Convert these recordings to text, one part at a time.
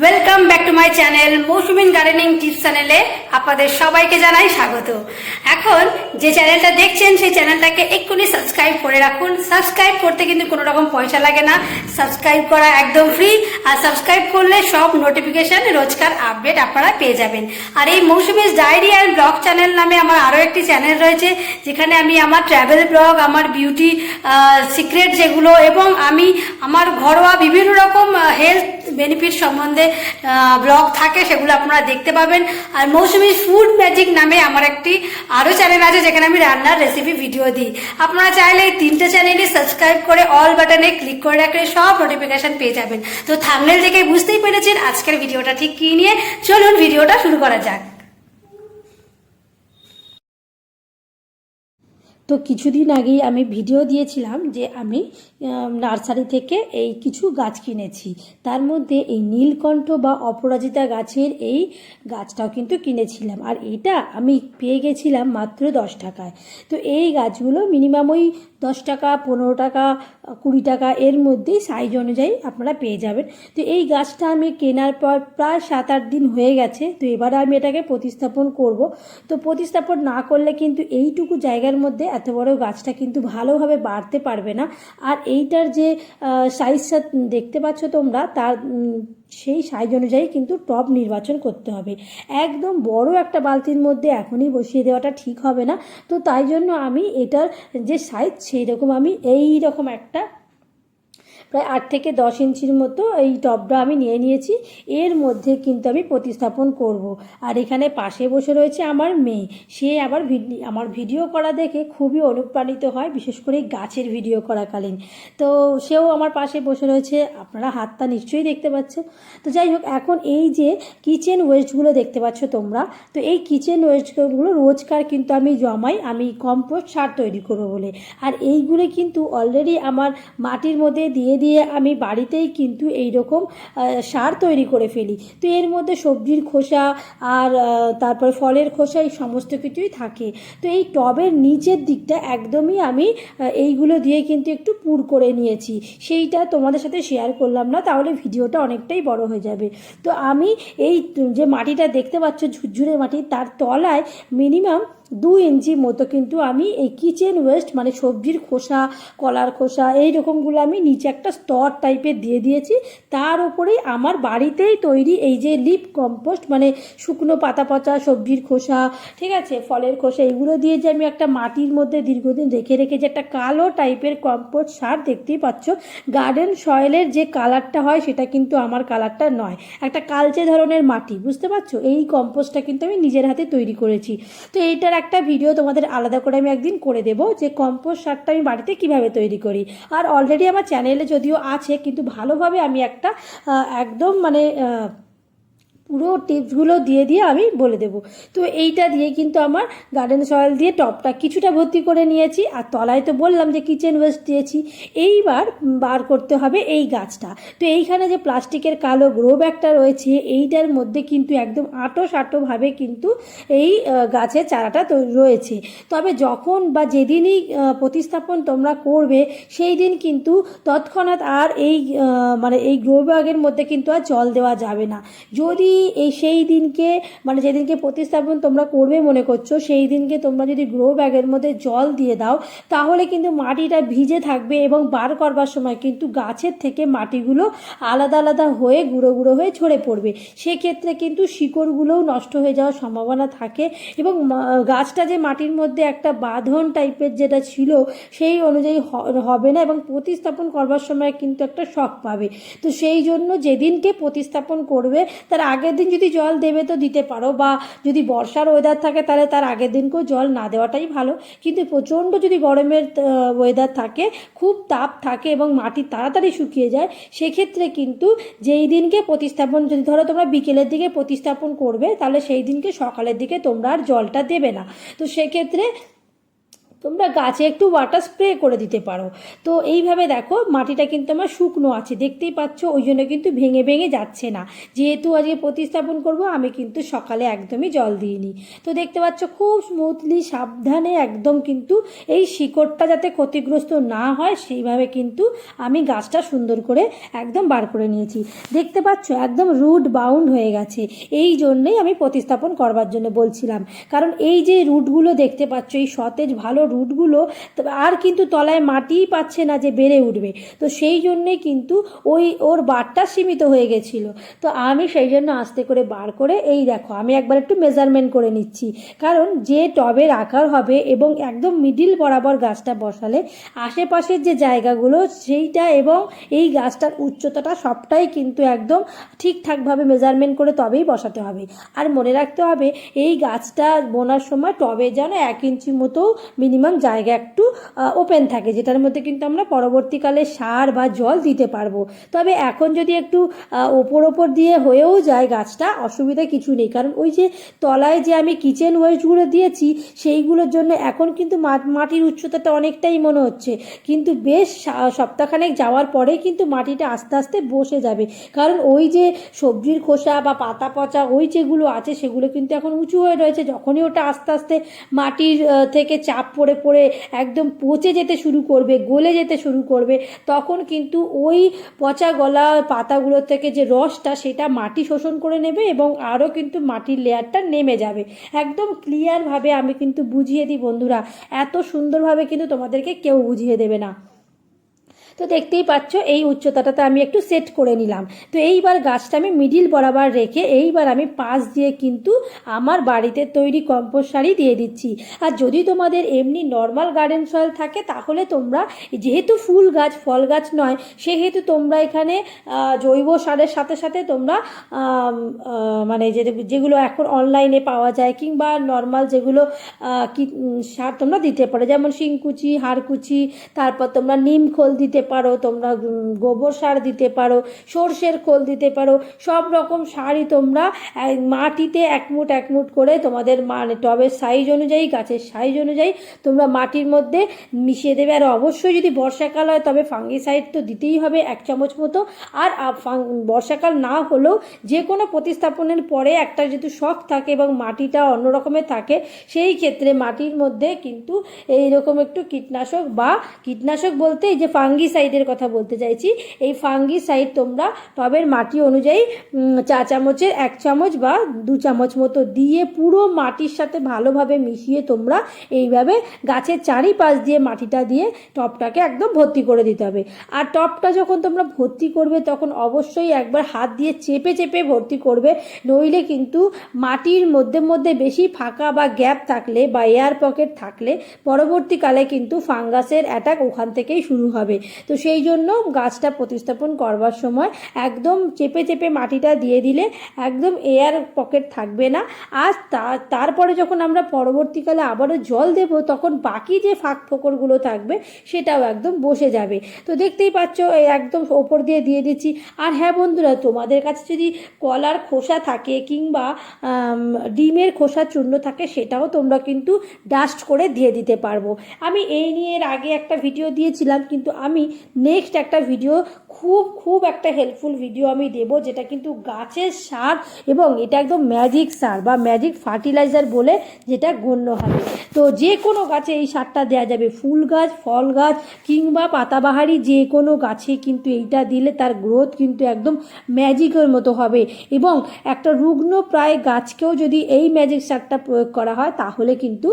Welcome back to my channel মৌসুমিন gardening tips চ্যানেলে আপনাদের সবাইকে জানাই স্বাগত। এখন যে চ্যানেলটা দেখছেন, সেই চ্যানেলটাকে এক্ষুনি সাবস্ক্রাইব করে রাখুন। সাবস্ক্রাইব করতে কিন্তু কোনো রকম পয়সা লাগে না। সাবস্ক্রাইব করা একদম ফ্রি আর সাবস্ক্রাইব করলে সব নোটিফিকেশন রোজকার আপডেট আপনারা পেয়ে যাবেন। আর এই মৌসুমিস ডায়েরি অ্যান্ড ব্লগ চ্যানেল নামে আমার আরও একটি চ্যানেল রয়েছে, যেখানে আমি আমার ট্রাভেল ব্লগ আমার বিউটি সিক্রেট যেগুলো, এবং আমি আমার ঘরোয়া বিভিন্ন রকম হেলথ বেনিফিট সম্বন্ধে ব্লগ থাকে, সেগুলো আপনারা দেখতে পাবেন। আর মৌসুমি ফুড ম্যাজিক নামে আমার একটি আরও চ্যানেল আছে, যেখানে আমি রান্নার রেসিপি ভিডিও দিই। আপনারা চাইলে এই তিনটে চ্যানেলই সাবস্ক্রাইব করে অল বাটনে ক্লিক করে রাখলে সব নোটিফিকেশান পেয়ে যাবেন। তো থামনেল দেখে বুঝতেই পেরেছেন আজকের ভিডিওটা ঠিক কী নিয়ে। চলুন ভিডিওটা শুরু করা যাক। তো কিছুদিন আগেই আমি ভিডিও দিয়েছিলাম যে আমি নার্সারি থেকে এই কিছু গাছ কিনেছি। তার মধ্যে এই নীলকণ্ঠ বা অপরাজিতা গাছের এই গাছটাও কিন্তু কিনেছিলাম। আর এটা আমি পেয়ে গেছিলাম মাত্র দশ টাকায়। তো এই গাছগুলো মিনিমাম ওই দশ টাকা, পনেরো টাকা, কুড়ি টাকা এর মধ্যেই সাইজ অনুযায়ী আপনারা পেয়ে যাবেন। তো এই গাছটা আমি কেনার পর প্রায় সাত আট দিন হয়ে গেছে। তো এবারে আমি এটাকে প্রতিস্থাপন করব। তো প্রতিস্থাপন না করলে কিন্তু এইটুকু জায়গার মধ্যে এত বড় গাছটা কিন্তু ভালোভাবে বাড়তে পারবে না। আর এইটার যে সাইজটা দেখতে পাচ্ছ তোমরা, তার সেই সাইজ অনুযায়ী কিন্তু টপ নির্বাচন করতে হবে। একদম বড় একটা বালতির মধ্যে এখনই বসিয়ে দেওয়াটা ঠিক হবে না। তো তাই জন্য আমি এটার যে সাইজ সেই রকম আমি এই রকম একটা প্রায় আট থেকে দশ ইঞ্চির মতো এই টবটা আমি নিয়ে নিয়েছি। এর মধ্যে কিন্তু আমি প্রতিস্থাপন করব। আর এখানে পাশে বসে রয়েছে আমার মেয়ে। সে আবার আমার ভিডিও করা দেখে খুবই অনুপ্রাণিত হয়, বিশেষ করে গাছের ভিডিও করাকালীন। তো সেও আমার পাশে বসে রয়েছে। আপনারা হাতটা নিশ্চয়ই দেখতে পাচ্ছেন। তো যাই হোক, এখন এই যে কিচেন ওয়েস্টগুলো দেখতে পাচ্ছ তোমরা, তো এই কিচেন ওয়েস্টগুলো রোজকার কিন্তু আমি জমাই, আমি কম্পোস্ট সার তৈরি করব বলে। আর এইগুলো কিন্তু অলরেডি আমার মাটির মধ্যে দিয়ে দিয়ে আমি বাড়িতেই কিন্তু এই রকম সার তৈরি করে ফেলি। তো এর মধ্যে সবজির খোসা আর তারপরে ফলের খোসা এই সমস্ত কিছুই থাকে। তো এই টবের নিচের দিকটা একদমই আমি এইগুলো দিয়ে কিন্তু একটু পুর করে নিয়েছি। সেইটা তোমাদের সাথে শেয়ার করলাম না, তাহলে ভিডিওটা অনেকটাই বড় হয়ে যাবে। তো আমি এই যে মাটিটা দেখতে পাচ্ছ, ঝুরঝুরে মাটি, তার তলায় মিনিমাম দু ইঞ্চি মতো কিন্তু আমি এই কিচেন ওয়েস্ট মানে সবজির খোসা, কলার খোসা এই রকমগুলো আমি নিচে একটা স্তর টাইপের দিয়ে দিয়েছি। তার উপরেই আমার বাড়িতেই তৈরি এই যে লিপ কম্পোস্ট মানে শুকনো পাতা পচা, সবজির খোসা, ঠিক আছে? ফলের খোসা, এগুলো দিয়ে যে আমি একটা মাটির মধ্যে দীর্ঘদিন রেখে রেখে যে একটা কালো টাইপের কম্পোস্ট সার দেখতেই পাচ্ছ। গার্ডেন সয়েলের যে কালারটা হয় সেটা কিন্তু আমার কালারটা নয়। একটা কালচে ধরনের মাটি, বুঝতে পারছ? এই কম্পোস্টটা কিন্তু আমি নিজের হাতে তৈরি করেছি। তো এইটার একটা ভিডিও তোমাদের আলাদা করে আমি একদিন করে দেব যে কম্পোস্ট সারটা আমি বাড়িতে কীভাবে তৈরি করি। আর অলরেডি আমার চ্যানেলে যদিও আছে, কিন্তু ভালোভাবে আমি একটা একদম মানে পুরো টিপসগুলো দিয়ে দিয়ে আমি বলে দেবো। তো এইটা দিয়ে কিন্তু আমার গার্ডেন সয়েল দিয়ে টপটা কিছুটা ভর্তি করে নিয়েছি। আর তলায় তো বললাম যে কিচেন ওয়েস্ট দিয়েছি। এইবার বার করতে হবে এই গাছটা। তো এইখানে যে প্লাস্টিকের কালো গ্রো ব্যাগটা রয়েছে, এইটার মধ্যে কিন্তু একদম আটো সাটোভাবে কিন্তু এই গাছের চারাটা তো রয়েছে। তবে যখন বা যেদিনই প্রতিস্থাপন তোমরা করবে সেই দিন কিন্তু তৎক্ষণাৎ আর এই মানে এই গ্রো ব্যাগের মধ্যে কিন্তু আর জল দেওয়া যাবে না। যদি এই সেই দিনকে মানে যেদিনকে প্রতিস্থাপন তোমরা করবে মনে করছ, সেই দিনকে তোমরা যদি গ্রো ব্যাগের মধ্যে জল দিয়ে দাও, তাহলে কিন্তু মাটিটা ভিজে থাকবে এবং বার করবার সময় কিন্তু গাছের থেকে মাটিগুলো আলাদা আলাদা হয়ে গুঁড়ো গুঁড়ো হয়ে ঝরে পড়বে। সেক্ষেত্রে কিন্তু শিকড়গুলোও নষ্ট হয়ে যাওয়ার সম্ভাবনা থাকে এবং গাছটা যে মাটির মধ্যে একটা বাঁধন টাইপের যেটা ছিল, সেই অনুযায়ী হবে না এবং প্রতিস্থাপন করবার সময় কিন্তু একটা শখ পাবে। তো সেই জন্য যেদিনকে প্রতিস্থাপন করবে, তার আগের দিন যদি জল দেবে তো দিতে পারো বা যদি বর্ষার ওয়েদার থাকে তাহলে তার আগের দিনকেও জল না দেওয়াটাই ভালো। কিন্তু প্রচণ্ড যদি গরমের ওয়েদার থাকে, খুব তাপ থাকে এবং মাটি তাড়াতাড়ি শুকিয়ে যায়, সেক্ষেত্রে কিন্তু যেই দিনকে প্রতিস্থাপন, যদি ধরো তোমরা বিকেলের দিকে প্রতিস্থাপন করবে, তাহলে সেই দিনকে সকালের দিকে তোমরা আর জলটা দেবে না। তো সেক্ষেত্রে তোমরা গাছে একটু ওয়াটার স্প্রে করে দিতে পারো। তো এইভাবে দেখো, মাটিটা কিন্তু আমার শুকনো আছে, দেখতেই পাচ্ছ, ওই জন্য কিন্তু ভেঙে ভেঙে যাচ্ছে না। যেহেতু আজকে প্রতিস্থাপন করব, আমি কিন্তু সকালে একদমই জল দিইনি। তো দেখতে পাচ্ছ, খুব স্মুথলি সাবধানে একদম কিন্তু এই শিকড়টা যাতে ক্ষতিগ্রস্ত না হয়, সেইভাবে কিন্তু আমি গাছটা সুন্দর করে একদম বার করে নিয়েছি। দেখতে পাচ্ছ, একদম রুট বাউন্ড হয়ে গেছে। এই জন্যই আমি প্রতিস্থাপন করবার জন্য বলছিলাম। কারণ এই যে রুটগুলো দেখতে পাচ্ছ, এই সতেজ ভালো রুটগুলো আর কিন্তু তলায় মাটিই পাচ্ছে না যে বেড়ে উঠবে। তো সেই জন্যেই কিন্তু ওই ওর বারটা সীমিত হয়ে গেছিল। তো আমি সেই জন্য আস্তে করে বার করে, এই দেখো, আমি একবার একটু মেজারমেন্ট করে নিচ্ছি। কারণ যে টবের আকার হবে এবং একদম মিডিল বরাবর গাছটা বসালে, আশেপাশের যে জায়গাগুলো, সেইটা এবং এই গাছটার উচ্চতাটা সবটাই কিন্তু একদম ঠিকঠাকভাবে মেজারমেন্ট করে তবেই বসাতে হবে। আর মনে রাখতে হবে, এই গাছটা বোনার সময় টবে যেন এক ইঞ্চি মতো মিনিমাম জায়গা একটু ওপেন থাকে, যেটার মধ্যে কিন্তু আমরা পরবর্তীকালে সার বা জল দিতে পারব। তবে এখন যদি একটু ওপর ওপর দিয়ে হয়েও যায় গাছটা, অসুবিধা কিছু নেই। কারণ ওই যে তলায় যে আমি কিচেন ওয়েস্টগুলো দিয়েছি, সেইগুলোর জন্য এখন কিন্তু মাটির উচ্চতাটা অনেকটাই মনে হচ্ছে। কিন্তু বেশ সপ্তাহখানেক যাওয়ার পরেই কিন্তু মাটিটা আস্তে আস্তে বসে যাবে। কারণ ওই যে সবজির খোসা বা পাতা পচা, ওই যেগুলো আছে, সেগুলো কিন্তু এখন উঁচু হয়ে রয়েছে। যখনই ওটা আস্তে আস্তে মাটির থেকে চাপ পড়ে পড়ে একদম পচে যেতে শুরু করবে, গলে যেতে শুরু করবে, তখন কিন্তু ওই পচা গলা পাতাগুলো থেকে যে রসটা সেটা মাটি শোষণ করে নেবে এবং আরও কিন্তু মাটির লেয়ারটা নেমে যাবে। একদম ক্লিয়ারভাবে আমি কিন্তু বুঝিয়ে দিই বন্ধুরা, এত সুন্দরভাবে কিন্তু তোমাদেরকে কেউ বুঝিয়ে দেবে না। তো দেখতেই পাচ্ছ, এই উচ্চতাটাতে আমি একটু সেট করে নিলাম। তো এইবার গাছটা আমি মিডিল বরাবর রেখে এইবার আমি পাশ দিয়ে কিন্তু আমার বাড়িতে তৈরি কম্পোস্ট সারই দিয়ে দিচ্ছি। আর যদি তোমাদের এমনি নর্মাল গার্ডেন সয়েল থাকে, তাহলে তোমরা যেহেতু ফুল গাছ, ফল গাছ নয়, সেহেতু তোমরা এখানে জৈব সারের সাথে সাথে তোমরা মানে যেগুলো এখন অনলাইনে পাওয়া যায় কিংবা নর্মাল যেগুলো কি সার তোমরা দিতে পারো। যেমন শিংকুচি, হাড়কুচি, তারপর তোমরা নিম খোল দিতে পারো, তোমরা গোবর সার দিতে পারো, সর্ষের খোল দিতে পারো, সব রকম সারই তোমরা মাটিতে এক মুঠ এক মুঠ করে তোমাদের মানে টবের সাইজ অনুযায়ী, গাছের সাইজ অনুযায়ী তোমরা মাটির মধ্যে মিশিয়ে দেবে। আর অবশ্যই যদি বর্ষাকাল হয়, তবে ফাঙ্গিসাইড তো দিতেই হবে এক চামচ মতো। আর বর্ষাকাল না হলেও যে কোনো প্রতিস্থাপনের পরে একটা যেহেতু শখ থাকে এবং মাটিটা অন্য রকমের থাকে, সেই ক্ষেত্রে মাটির মধ্যে কিন্তু এই রকম একটু কীটনাশক বা কীটনাশক বলতে এই যে ফাঙ্গিসাইডের কথা বলতে চাইছি। এই ফাঙ্গিসাইড তোমরা টবের মাটি অনুযায়ী চা চামচের এক চামচ বা দু চামচ মতো দিয়ে পুরো মাটির সাথে ভালোভাবে মিশিয়ে তোমরা এইভাবে গাছের চারিপাশ দিয়ে মাটিটা দিয়ে টবটাকে একদম ভর্তি করে দিতে হবে। আর টবটা যখন তোমরা ভর্তি করবে, তখন অবশ্যই একবার হাত দিয়ে চেপে চেপে ভর্তি করবে। নইলে কিন্তু মাটির মধ্যে মধ্যে বেশি ফাঁকা বা গ্যাপ থাকলে বা এয়ার পকেট থাকলে পরবর্তীকালে কিন্তু ফাঙ্গাসের অ্যাটাক ওখান থেকেই শুরু হবে। তো সেই জন্য গাছটা প্রতিস্থাপন করবার সময় একদম চেপে চেপে মাটিটা দিয়ে দিলে একদম এয়ার পকেট থাকবে না। আর তারপরে যখন আমরা পরবর্তীকালে আবারও জল দেব, তখন বাকি যে ফাঁক ফোকরগুলো থাকবে, সেটাও একদম বসে যাবে। তো দেখতেই পাচ্ছ একদম ওপর দিয়ে দিয়ে দিচ্ছি। আর হ্যাঁ বন্ধুরা, তোমাদের কাছে যদি কলার খোসা থাকে কিংবা ডিমের খোসা চূর্ণ থাকে, সেটাও তোমরা কিন্তু ডাস্ট করে দিয়ে দিতে পারব। আমি এই নিয়ে এর আগে একটা ভিডিও দিয়েছিলাম, কিন্তু আমি নেক্সট একটা ভিডিও খুব খুব একটা হেল্পফুল ভিডিও আমি দেব, যেটা কিন্তু গাছের সার এবং এটা একদম ম্যাজিক সার বা ম্যাজিক ফার্টিলাইজার বলে যেটা গণ্য হবে তো যে কোনো গাছে এই সারটা দেওয়া যাবে। ফুল গাছ, ফল গাছ, কিংবা পাতাবাহারি যে কোনো গাছে কিন্তু এইটা দিলে তার গ্রোথ কিন্তু একদম ম্যাজিকের মতো হবে। এবং একটা রুগ্ন প্রায় গাছকেও যদি এই ম্যাজিক সারটা প্রয়োগ করা হয়, তাহলে কিন্তু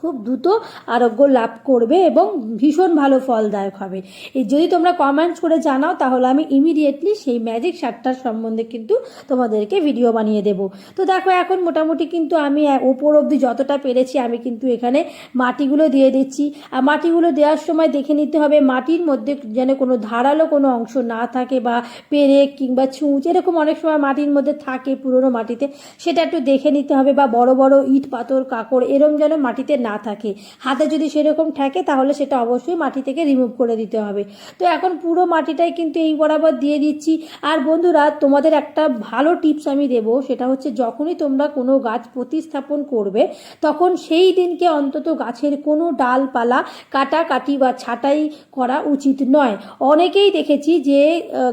খুব দ্রুত আরোগ্য লাভ করবে এবং ভীষণ ভালো ফলদায়ক হবে। এই যদি তোমরা কমেন্টস করে জানাও, তাহলে আমি ইমিডিয়েটলি সেই ম্যাজিক সারটার সম্বন্ধে কিন্তু তোমাদেরকে ভিডিও বানিয়ে দেব। তো দেখো, এখন মোটামুটি কিন্তু আমি ওপর অবধি যতটা পেরেছি, আমি কিন্তু এখানে মাটিগুলো দিয়ে দিচ্ছি। আর মাটিগুলো দেওয়ার সময় দেখে নিতে হবে, মাটির মধ্যে যেন কোনো ধারালো কোনো অংশ না থাকে বা পেরেক কিংবা ছুঁচ, এরকম অনেক সময় মাটির মধ্যে থাকে পুরনো মাটিতে। সেটা একটু দেখে নিতে হবে বা বড় বড় ইট পাথর কাকড়, এরম যেন মাটিতে না থাকে। হাতে যদি সেরকম ঠেকে, তাহলে সেটা অবশ্যই মাটি থেকে রিমুভ করে দিতে হবে। তো এখন পুরো মাটিটাই কিন্তু এই বরাবর দিয়ে দিচ্ছি। আর বন্ধুরা, তোমাদের একটা ভালো টিপস আমি দেবো। সেটা হচ্ছে, যখনই তোমরা কোনো গাছ প্রতিস্থাপন করবে, তখন সেই দিনকে অন্তত গাছের কোনো ডালপালা, কাটাকাটি বা ছাঁটাই করা উচিত নয়। অনেকেই দেখেছি যে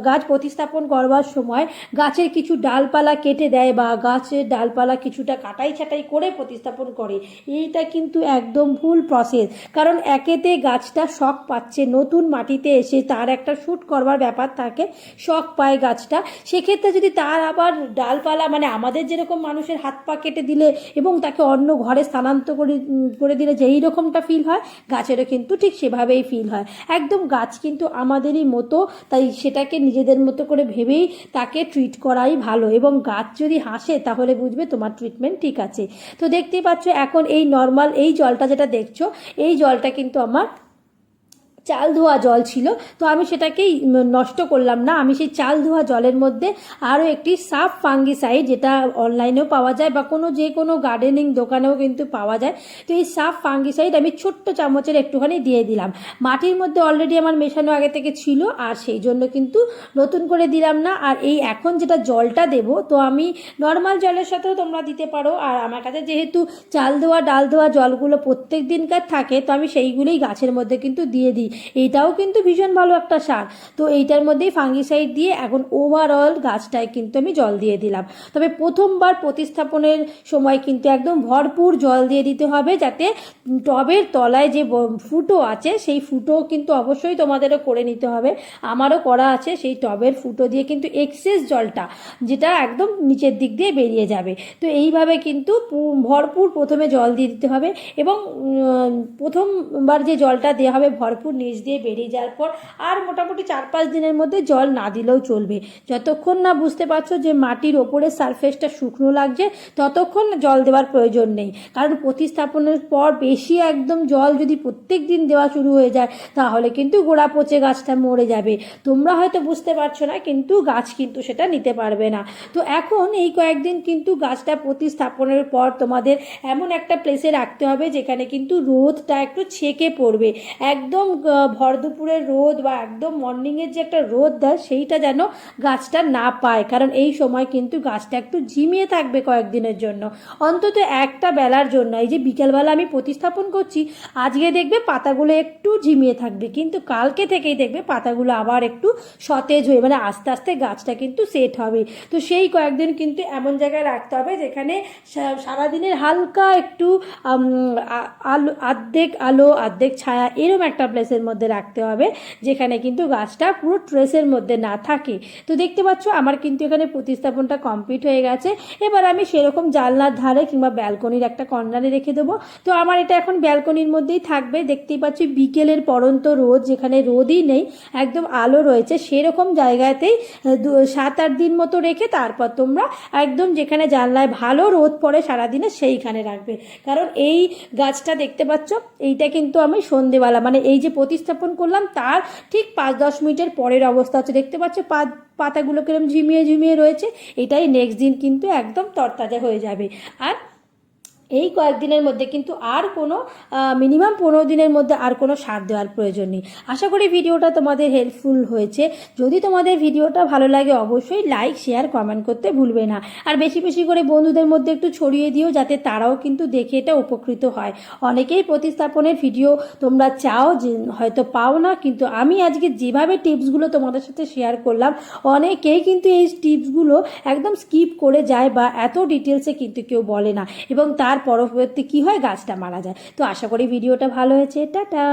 গাছ প্রতিস্থাপন করবার সময় গাছের কিছু ডালপালা কেটে দেয় বা গাছের ডালপালা কিছুটা কাটাই ছাটাই করে প্রতিস্থাপন করে। এইটা কিন্তু একদম ভুল প্রসেস কারণ একেতে গাছটা শখ পাচ্ছে, নতুন মাটিতে এসে তার একটা শ্যুট করবার ব্যাপার থাকে শখ পায় গাছটা। সেক্ষেত্রে যদি তার আবার ডালপালা মানে আমাদের যেরকম মানুষের হাত পা কেটে দিলে এবং তাকে অন্য ঘরে স্থানান্তর করে করে দিলে যেই রকমটা ফিল হয়, গাছেরও কিন্তু ঠিক সেভাবেই ফিল হয়। একদম গাছ কিন্তু আমাদেরই মতো, তাই সেটাকে নিজেদের মতো করে ভেবেই তাকে ট্রিট করাই ভালো। এবং গাছ যদি হাসে তাহলে বুঝবে তোমার ট্রিটমেন্ট ঠিক আছে। তো দেখতেই পাচ্ছ, এখন এই নর্মাল এই জলটা যেটা দেখছ এই জলটা কিন্তু আমার চাল ধোয়া জল ছিল, তো আমি সেটাকেই নষ্ট করলাম না। আমি সেই চাল ধোয়া জলের মধ্যে আরও একটি সাফ ফাঙ্গিসাইড, যেটা অনলাইনেও পাওয়া যায় বা কোনো যে কোনো গার্ডেনিং দোকানেও কিন্তু পাওয়া যায়, তো এই সাফ ফাঙ্গিসাইড আমি ছোট্ট চামচের একটুখানি দিয়ে দিলাম। মাটির মধ্যে অলরেডি আমার মেশানো আগে থেকে ছিল, আর সেই জন্য কিন্তু নতুন করে দিলাম না। আর এই এখন যেটা জলটা দেব, তো আমি নর্মাল জলের সাথেও তোমরা দিতে পারো। আর আমার কাছে যেহেতু চাল ধোয়া, ডাল ধোয়া জলগুলো প্রত্যেক দিনকার থাকে, তো আমি সেইগুলোই গাছের মধ্যে কিন্তু দিয়ে দিই। এইটাও কিন্তু ভীষণ ভালো একটা সার। তো এইটার মধ্যেই ফাঙ্গিসাইড দিয়ে এখন ওভারঅল গাছটায় কিন্তু আমি জল দিয়ে দিলাম। তবে প্রথমবার প্রতিস্থাপনের সময় কিন্তু একদম ভরপুর জল দিয়ে দিতে হবে যাতে টবের তলায় যে ফুটো আছে সেই ফুটো কিন্তু অবশ্যই তোমাদেরও করে নিতে হবে। আমারও করা আছে সেই টবের ফুটো দিয়ে কিন্তু এক্সেস জলটা যেটা একদম নিচের দিক দিয়ে বেরিয়ে যাবে। তো এইভাবে কিন্তু ভরপুর প্রথমে জল দিয়ে দিতে হবে এবং প্রথমবার যে জলটা দেওয়া হবে ভরপুর নিচ দিয়ে বেরিয়ে যাওয়ার পর আর মোটামুটি চার পাঁচ দিনের মধ্যে জল না দিলেও চলবে। যতক্ষণ না বুঝতে পারছ যে মাটির ওপরের সারফেসটা শুকনো লাগছে, ততক্ষণ জল দেওয়ার প্রয়োজন নেই। কারণ প্রতিস্থাপনের পর বেশি একদম জল যদি প্রত্যেক দিন দেওয়া শুরু হয়ে যায়, তাহলে কিন্তু গোড়া পচে গাছটা মরে যাবে। তোমরা হয়তো বুঝতে পারছ না, কিন্তু গাছ কিন্তু সেটা নিতে পারবে না। তো এখন এই কয়েকদিন কিন্তু গাছটা প্রতিস্থাপনের পর তোমাদের এমন একটা প্লেসে রাখতে হবে, যেখানে কিন্তু রোদটা একটু ছেকে পড়বে। একদম ভর দুপুরের রোদ বা একদম মর্নিংয়ের যে একটা রোদ দেয় সেইটা যেন গাছটা না পায়। কারণ এই সময় কিন্তু গাছটা একটু ঝিমিয়ে থাকবে কয়েকদিনের জন্য। অন্তত একটা বেলার জন্য। এই যে বিকেলবেলা আমি প্রতিস্থাপন করছি, আজকে দেখবে পাতাগুলো একটু ঝিমিয়ে থাকবে। কিন্তু কালকে থেকেই দেখবে পাতাগুলো আবার একটু সতেজ হয়ে মানে আস্তে আস্তে গাছটা কিন্তু সেট হবে। তো সেই কয়েকদিন কিন্তু এমন জায়গায় রাখতে হবে যেখানে সারাদিনের হালকা একটু আলো, আর্ধেক আলো, আর্ধেক ছায়া, এরম একটা প্লেসের মধ্যে রাখতে হবে, যেখানে কিন্তু গাছটা পুরো ট্রেসের মধ্যে না থাকে। তো দেখতে পাচ্ছ, আমার কিন্তু এখানে প্রতিস্থাপনটা কমপ্লিট হয়ে গেছে। এবার আমি সেরকম জানলার ধারে কিংবা ব্যালকনির একটা কর্নারে রেখে দেবো। তো আমার এটা এখন ব্যালকনির মধ্যেই থাকবে। দেখতেই পাচ্ছি, বিকেলের পরন্ত রোদ, যেখানে রোদই নেই, একদম আলো রয়েছে। সেরকম জায়গাতেই সাত আট দিন মতো রেখে তারপর তোমরা একদম যেখানে জানলায় ভালো রোদ পড়ে সারাদিনে সেইখানে রাখবে। কারণ এই গাছটা দেখতে পাচ্ছ, এইটা কিন্তু আমি সন্ধেবেলা মানে এই যে প্রতিস্থাপন করলাম। তার ঠিক পাঁচ দশ মিনিটের পরের অবস্থা হচ্ছে, দেখতে পাচ্ছ পাতাগুলো কিরম ঝিমিয়ে ঝিমিয়ে রয়েছে। এটাই নেক্সট দিন কিন্তু একদম তরতাজা হয়ে যাবে। আর এই কয়েকদিনের মধ্যে কিন্তু আর কোনো মিনিমাম পনেরো দিনের মধ্যে আর কোনো সার দেওয়ার প্রয়োজন নেই। আশা করি ভিডিওটা তোমাদের হেল্পফুল হয়েছে। যদি তোমাদের ভিডিওটা ভালো লাগে অবশ্যই লাইক শেয়ার কমেন্ট করতে ভুলবে না। আর বেশি বেশি করে বন্ধুদের মধ্যে একটু ছড়িয়ে দিও যাতে তারাও কিন্তু দেখে এটা উপকৃত হয়। অনেকেই প্রতিস্থাপনের ভিডিও তোমরা চাও যে হয়তো পাও না, কিন্তু আমি আজকে যেভাবে টিপসগুলো তোমাদের সাথে শেয়ার করলাম, অনেকেই কিন্তু এই টিপসগুলো একদম স্কিপ করে যায় বা এত ডিটেলসে কিন্তু কেউ বলে না। এবং তার পরবর্তী কী হয় গাছটা মারা যায়। তো আশা করি ভিডিওটা ভালো হয়েছে। টাটা!